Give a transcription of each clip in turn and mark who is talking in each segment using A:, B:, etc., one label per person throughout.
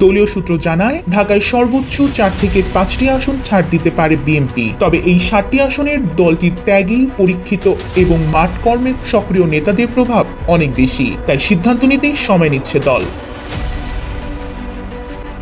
A: দলীয় সূত্র জানায়, ঢাকায় সর্বোচ্চ চার থেকে পাঁচটি আসন ছাড় দিতে পারে বিএনপি। তবে এই ষাটটি আসনের দলটির ত্যাগী পরীক্ষিত এবং মাঠ কর্মের সক্রিয় নেতাদের প্রভাব অনেক বেশি। তাই সিদ্ধান্ত নিতেই সময় নিচ্ছে দল।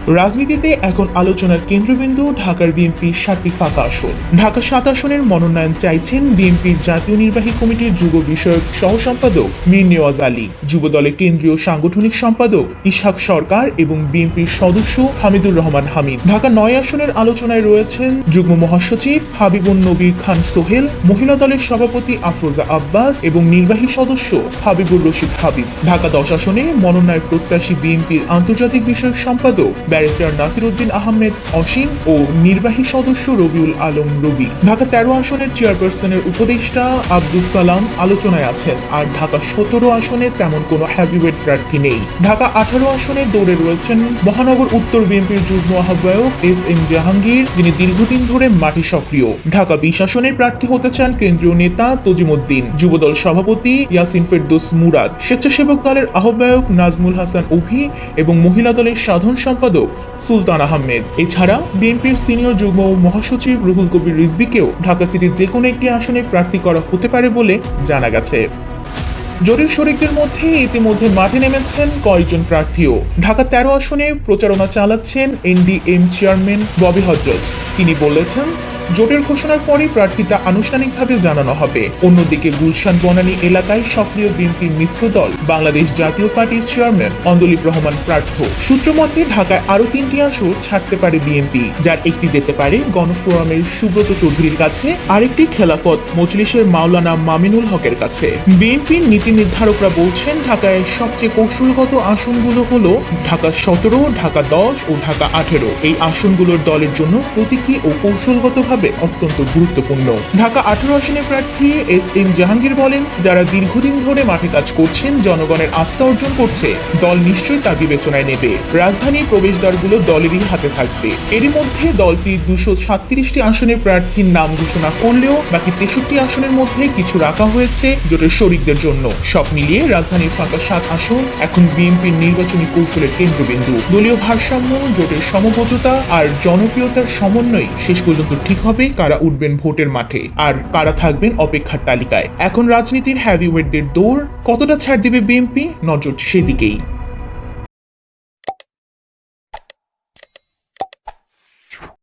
A: রাজনীতিতে এখন আলোচনার কেন্দ্রবিন্দু ঢাকার বিএনপির সাতটি ফাঁকা আসন। ঢাকা সাত আসনের মনোনয়ন চাইছেন বিএনপির জাতীয় নির্বাহী কমিটির যুব বিষয়ক সহ সম্পাদক মীর নেওয়াজ আলী। যুব দলের কেন্দ্রীয় সাংগঠনিক সম্পাদক ইশাক সরকার এবং বিএনপির সদস্য হামিদুর রহমান হামিদ। ঢাকা নয় আসনের আলোচনায় রয়েছেন যুগ্ম মহাসচিব হাবিবুন নবীর খান সোহেল, মহিলা দলের সভাপতি আফরোজা আব্বাস এবং নির্বাহী সদস্য হাবিবুর রশিদ হাবিব। ঢাকা দশ আসনে মনোনয়ন প্রত্যাশী বিএনপির আন্তর্জাতিক বিষয়ক সম্পাদক ব্যারিস্টার নাসির উদ্দিন আহমেদ, অসীম ও নির্বাহী সদস্য রবিউল আলম রবি। ঢাকা তেরো আসনের চেয়ারপারসনের উপদেষ্টা আব্দুল সালাম আলোচনায় আছেন। আর ঢাকা সতেরো আসনে তেমন কোনো হ্যাভিওয়েট প্রার্থী নেই। ঢাকা আঠারো আসনে দৌড়ে রয়েছেন মহানগর উত্তর বিএনপির যুগ্ম আহ্বায়ক এস এম জাহাঙ্গীর, যিনি দীর্ঘদিন ধরে মাটি সক্রিয়। ঢাকা বিশ আসনের প্রার্থী হতে চান কেন্দ্রীয় নেতা তজিমুদ্দিন, যুবদল সভাপতি ইয়াসিন ফেরদৌস মুরাদ, স্বেচ্ছাসেবক দলের আহ্বায়ক নাজমুল হাসান অভি এবং মহিলা দলের সাধারণ সম্পাদক সুলতান আহমেদ। এছাড়া বিএনপির সিনিয়র যুগ্ম মহাসচিব রুহুল কবির রিজবিকেও ঢাকা সিটির যে কোনো একটি আসনে প্রার্থী করা হতে পারে বলে জানা গেছে। জরির শরিকদের মধ্যে ইতিমধ্যে মাঠে নেমেছেন কয়েকজন প্রার্থীও। ঢাকা তেরো আসনে প্রচারণা চালাচ্ছেন এনডিএম চেয়ারম্যান ববি হজরত তিনি বলেছেন জোটের ঘোষণার পরই প্রার্থিতা আনুষ্ঠানিকভাবে জানানো হবে। অন্যদিকে গুলশান বনানী এলাকায় সক্রিয় বিএনপির মিত্র দল, বাংলাদেশ জাতীয় পার্টির চেয়ারম্যান অন্দলিপ রহমান প্রার্থ। সূত্রমতে ঢাকায় আরও তিনটি আসন ছাড়তে পারে বিএনপি, যার একটি যেতে পারে গণফোরামের সুব্রত চৌধুরীর কাছে, আরেকটি খেলাফত মজলিসের মাওলানা মামিনুল হকের কাছে। বিএনপির নীতি নির্ধারকরা বলছেন, ঢাকায় সবচেয়ে কৌশলগত আসনগুলো হলো ঢাকা সতেরো, ঢাকা দশ ও ঢাকা আঠেরো। এই আসনগুলোর দলের জন্য প্রতীকী ও কৌশলগতভাবে অত্যন্ত গুরুত্বপূর্ণ। ঢাকা আঠেরো আসনের প্রার্থী এস এম জাহাঙ্গীর বলেন, যারা দীর্ঘদিন ধরে মাঠে কাজ করছেন, জনগণের আস্থা অর্জন করছে। দল নিশ্চয়ই তা বিবেচনায় নেবে। রাজধানীর প্রবেশদ্বারগুলো দলেরই হাতে থাকবে। এরই মধ্যে দলটি দুশো সাতত্রিশটি আসনের প্রার্থীর নাম ঘোষণা করলেও বাকি তেষট্টি আসনের মধ্যে কিছু রাখা হয়েছে জোটের শরিকদের জন্য। সব মিলিয়ে রাজধানীর ফাঁকা সাত আসন, এখন বিএনপির নির্বাচনী কৌশলের কেন্দ্রবিন্দু। দলীয় ভারসাম্য, জোটের সমবদ্ধতা আর জনপ্রিয়তার সমন্বয় শেষ পর্যন্ত ঠিক হবে, কারা উঠবেন ভোটের মাঠে, আর কারা থাকবেন অপেক্ষার তালিকায়। এখন রাজনীতির হ্যাভিওয়েটদের দৌড় কতটা ছাড় দেবে বিএনপি? নজর সেদিকেই।